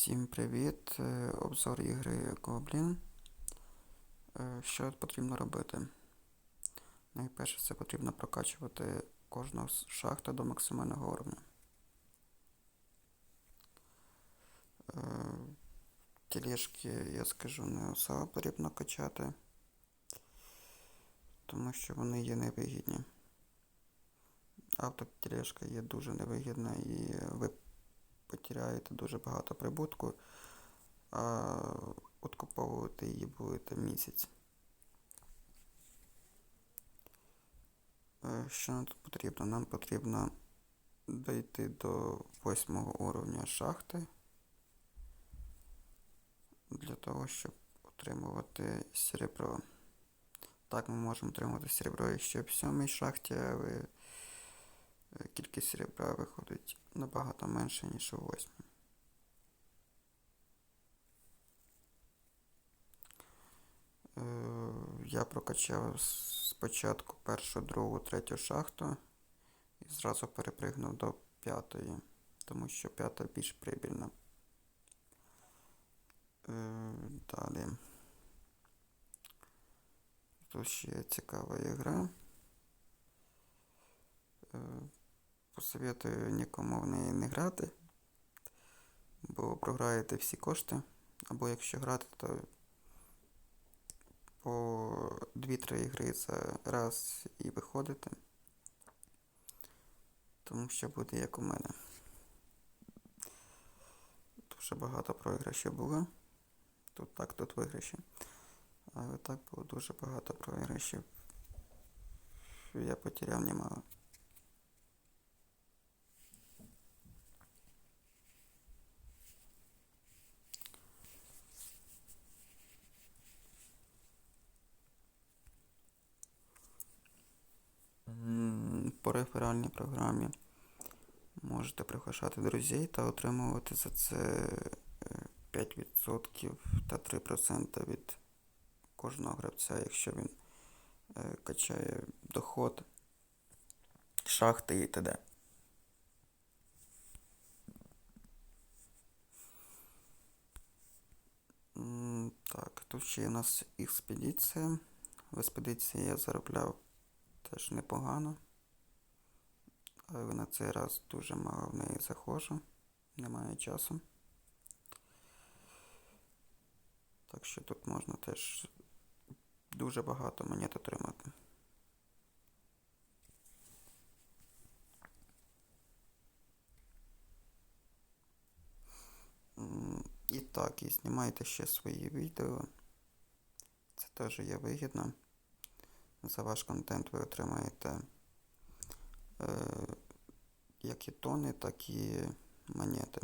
Всім привіт! Е, Обзор ігри Goblin. Е, Що потрібно робити? Найперше це потрібно прокачувати кожного з шахта до максимального уровня. Е, Тележки, я скажу, не особо потрібно качати, тому що вони є невигідні. Автотележка є дуже невигідна і ви потеряєте дуже багато прибутку, а откуповувати її будете місяць. Е, Що нам тут потрібно? Нам потрібно дійти до восьмого уровня шахти для того, щоб отримувати серебро. Так, ми можемо отримати серебро ще в сьомій шахті, але кількість серебра виходить набагато менше, ніж у восьмій. Е, Я прокачав спочатку першу, другу, третю шахту і зразу перепригнув до п'ятої, тому що п'ята більш прибільна. Е, Далі. Тут ще цікава ігра. Посоветую нікому в неї не грати, бо програєте всі кошти. Або якщо грати, то по 2-3 ігри за раз і виходите. Тому що буде як у мене. Дуже багато програшів було. Тут так, тут виграші. Але так було дуже багато програшів. Я потеряв немало. По реферальній програмі можете приглашати друзей та отримувати за це е, 5% та 3% від кожного гравця, якщо він е, качає доход, шахти і т.д. Так, тут ще є у нас експедиція. В експедиції я заробляв теж непогано. Але на цей раз дуже мало в неї заходжу. Немає часу. Так що тут можна теж дуже багато монет отримати. І так, і знімайте ще свої відео. Це теж є вигідно. За ваш контент ви отримаєте як і тони, так і монети.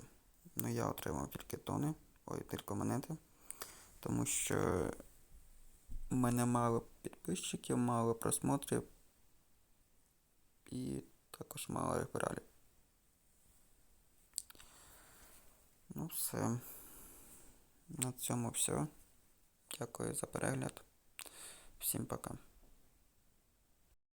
Ну, я отримав тільки тони, ой, тільки монети. Тому що в мене мало підписчиків, мало просмотрів і також мало рефералів. Ну все. На цьому все. Дякую за перегляд. Всім пока.